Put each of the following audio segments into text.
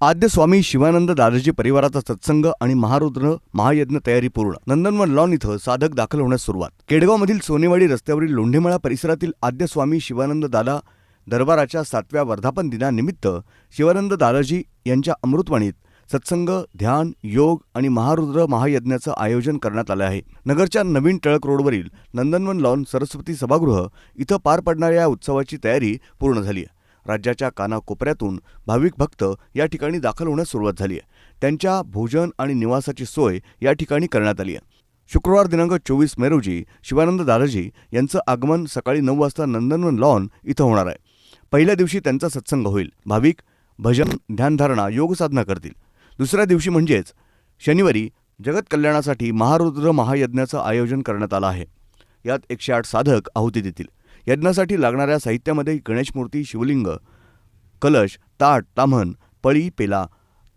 आद्य स्वामी शिवानंद दादाजी परिवाराचा सत्संग आणि महारुद्र महायज्ञ तयारी पूर्ण. नंदनवन लॉन इथं साधक दाखल होण्यास सुरुवात. केडगावमधील सोनेवाडी रस्त्यावरील लोंढेमळा परिसरातील आद्य स्वामी शिवानंद दादा दरबाराच्या सातव्या वर्धापन दिनानिमित्त शिवानंद दादाजी यांच्या अमृतवाणीत सत्संग ध्यान योग आणि महारुद्र महायज्ञाचं आयोजन करण्यात आलं आहे. नगरच्या नवीन टळक रोडवरील नंदनवन लॉन सरस्वती सभागृह इथं पार पडणाऱ्या या उत्सवाची तयारी पूर्ण झाली आहे. राज्याच्या कानाकोपऱ्यातून भाविक भक्त या ठिकाणी दाखल होण्यास सुरुवात झाली आहे. त्यांच्या भोजन आणि निवासाची सोय या ठिकाणी करण्यात आली आहे. शुक्रवार दिनांक चोवीस मे रोजी शिवानंद दादाजी यांचं आगमन सकाळी नऊ वाजता नंदनवन लॉन इथं होणार आहे. पहिल्या दिवशी त्यांचा सत्संग होईल. भाविक भजन ध्यानधारणा योगसाधना करतील. दुसऱ्या दिवशी म्हणजेच शनिवारी जगत कल्याणासाठी महारुद्र महायज्ञाचं आयोजन करण्यात आलं आहे. यात एकशे आठ साधक आहुती देतील. यज्ञासाठी लागणाऱ्या साहित्यामध्ये गणेशमूर्ती शिवलिंग कलश ताट ताम्हण पळी पेला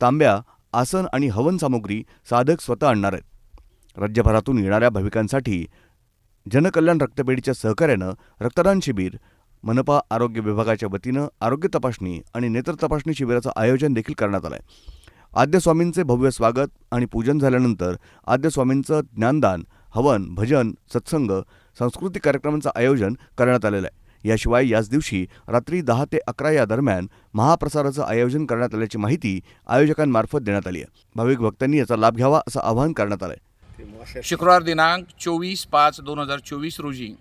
तांब्या आसन आणि हवन सामुग्री साधक स्वतः आणणार आहेत. राज्यभरातून येणाऱ्या भाविकांसाठी जनकल्याण रक्तपेढीच्या सहकार्यानं रक्तदान शिबिर मनपा आरोग्य विभागाच्या वतीनं आरोग्य तपासणी आणि नेत्र तपासणी शिबिराचं आयोजन देखील करण्यात आलं आहे आद्यस्वामींचे भव्य स्वागत आणि पूजन झाल्यानंतर आद्यस्वामींचं ज्ञानदान हवन भजन सत्संग सांस्कृतिक कार्यक्रमांचं आयोजन करण्यात आलेलं आहे. याशिवाय याच दिवशी रात्री दहा ते अकरा या दरम्यान महाप्रसाराचं आयोजन करण्यात आल्याची माहिती आयोजकांमार्फत देण्यात आली आहे. भाविक भक्तांनी याचा लाभ घ्यावा असं आवाहन करण्यात आलं आहे शुक्रवार दिनांक चोवीस पाच दोन हजार चोवीस रोजी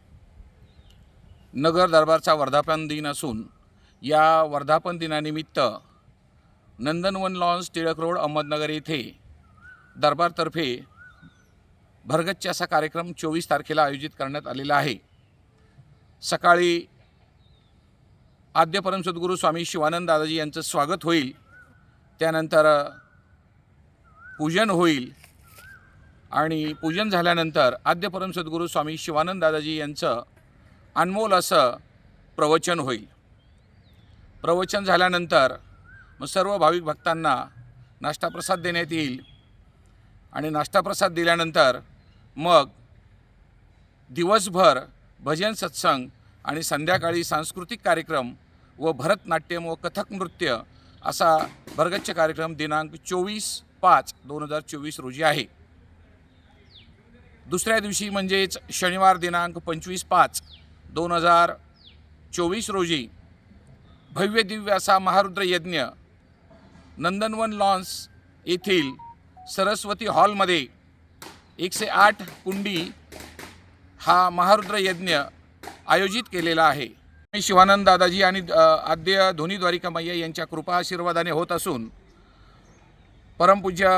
नगर दरबारचा वर्धापन दिन असून या वर्धापन दिनानिमित्त नंदनवन लॉन्स टिळक रोड अहमदनगर येथे दरबारतर्फे भरगच्च असा कार्यक्रम चोवीस तारखेला आयोजित करण्यात आलेला आहे. सकाळी आद्य परमसद्गुरू स्वामी शिवानंद दादाजी यांचं स्वागत होईल. त्यानंतर पूजन होईल आणि पूजन झाल्यानंतर आद्य परमसद्गुरू स्वामी शिवानंद दादाजी यांचं अनमोल असं प्रवचन होईल. प्रवचन झाल्यानंतर मग सर्व भाविक भक्तांना नाश्ताप्रसाद देण्यात येईल. आणि नाश्ताप्रसाद दिल्यानंतर मग दिवसभर भजन सत्संग आणि संध्याकाळी सांस्कृतिक कार्यक्रम व भरतनाट्यम व कथक नृत्य असा भरगच्छ कार्यक्रम दिनांक चोवीस पाच दोन हजार चोवीस रोजी आहे. दुसऱ्या दिवशी म्हणजेच शनिवार दिनांक पंचवीस पाच दोन हजार चोवीस रोजी भव्य दिव्य असा महारुद्र यज्ञ नंदनवन लॉन्स येथील सरस्वती हॉलमध्ये एकशे आठ कुंडी हा महारुद्र यज्ञ आयोजित केलेला आहे. मी शिवानंद दादाजी आणि आद्य धोनी द्वारिका मैया यांच्या कृपा आशीर्वादाने होत असून परमपूज्य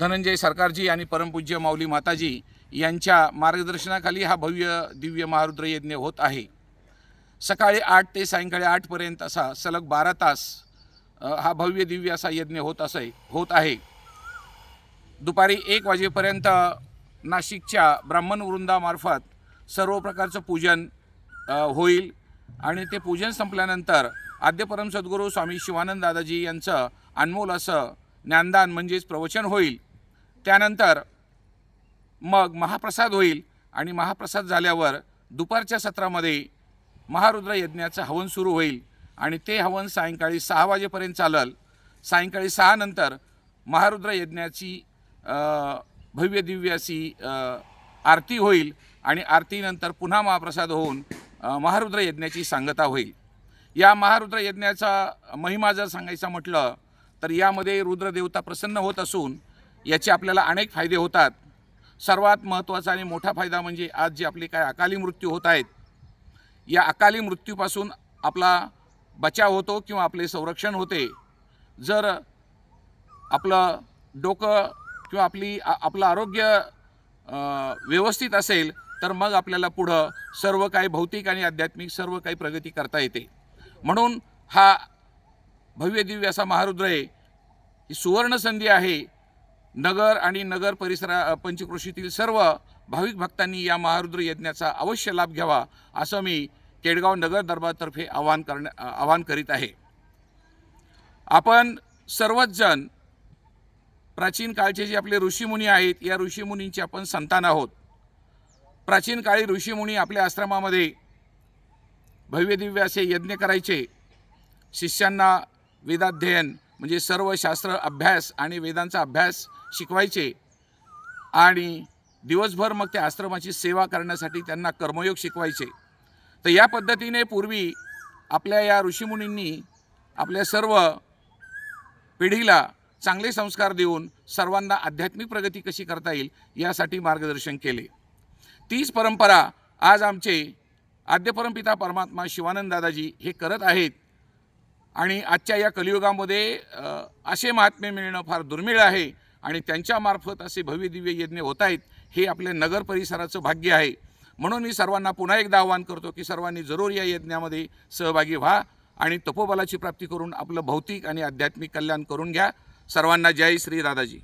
धनंजय सरकारजी आणि परमपूज्य माऊली माताजी यांच्या मार्गदर्शनाखाली हा भव्य दिव्य महारुद्र यज्ञ होत आहे. सकाळी आठ ते सायंकाळी आठपर्यंत असा सलग बारा तास हा भव्य दिव्य असा यज्ञ होत असे होत आहे. दुपारी एक वाजेपर्यंत नाशिकच्या ब्राह्मण वृंदामार्फत सर्व प्रकारचं पूजन होईल. आणि ते पूजन संपल्यानंतर आद्यपरम सद्गुरू स्वामी शिवानंद दादाजी यांचं अनमोल असं ज्ञानदान म्हणजेच प्रवचन होईल. त्यानंतर मग महाप्रसाद होईल आणि महाप्रसाद झाल्यावर दुपारच्या सत्रामध्ये महारुद्र यज्ञाचं हवन सुरू होईल. आणि ते हवन सायंकाळी सहा वाजेपर्यंत चालल. सायंकाळी सहा नंतर महारुद्र यज्ञाची भव्य दिव्य अशी आरती होईल आणि आरतीनंतर पुन्हा महाप्रसाद होऊन महारुद्र यज्ञाची सांगता होईल. या महारुद्र यज्ञाचा महिमा जर सांगायचा म्हटलं तर यामध्ये रुद्रदेवता प्रसन्न होत असून याचे आपल्याला अनेक फायदे होतात. सर्वात महत्त्वाचा आणि मोठा फायदा म्हणजे आज जे आपले काय अकाली मृत्यू होत आहेत या अकाली मृत्यूपासून आपला बचाव होतो किंवा आपले संरक्षण होते. जर आपलं डोकं किंवा आपली आपलं आरोग्य व्यवस्थित असेल तर मग आपल्याला पुढं सर्व काही भौतिक आणि आध्यात्मिक सर्व काही प्रगती करता येते. म्हणून हा भव्य दिव्य असा महारुद्र आहे. ही सुवर्ण संधी आहे. नगर आणि नगर परिसरा पंचकृषीतील सर्व भाविक भक्तांनी या महारुद्र यज्ञाचा अवश्य लाभ घ्यावा असं मी केडगाव नगर दरबारतर्फे आवाहन करण्या आवाहन करीत आहे. आपण सर्वच जण प्राचीन काळचे जे आपले ऋषीमुनी आहेत या ऋषीमुनींचे आपण संतान आहोत. प्राचीन काळी ऋषीमुनी आपल्या आश्रमामध्ये भव्यदिव्य असे यज्ञ करायचे. शिष्यांना वेदाध्ययन म्हणजे सर्व शास्त्र अभ्यास आणि वेदांचा अभ्यास शिकवायचे. आणि दिवसभर मग त्या आश्रमाची सेवा करण्यासाठी त्यांना कर्मयोग शिकवायचे. तर या पद्धतीने पूर्वी आपल्या या ऋषीमुनींनी आपल्या सर्व पिढीला चांगले संस्कार देऊन सर्वांना आध्यात्मिक प्रगती कशी करता येईल यासाठी मार्गदर्शन केले. तीच परंपरा आज आमचे आद्यपरमपिता परमात्मा शिवानंद दादाजी हे करत आहेत. आणि आजच्या या कलियुगामध्ये असे महात्मे मिळणं फार दुर्मिळ आहे आणि त्यांच्यामार्फत असे भव्य दिव्य यज्ञ होत आहेत हे आपल्या नगर परिसराचं भाग्य आहे. म्हणून मी सर्वांना पुन्हा एकदा आवाहन करतो की सर्वांनी जरूर या यज्ञामध्ये सहभागी व्हा आणि तपोबलाची प्राप्ती करून आपलं भौतिक आणि आध्यात्मिक कल्याण करून घ्या. सर्वांना जय श्री दादाजी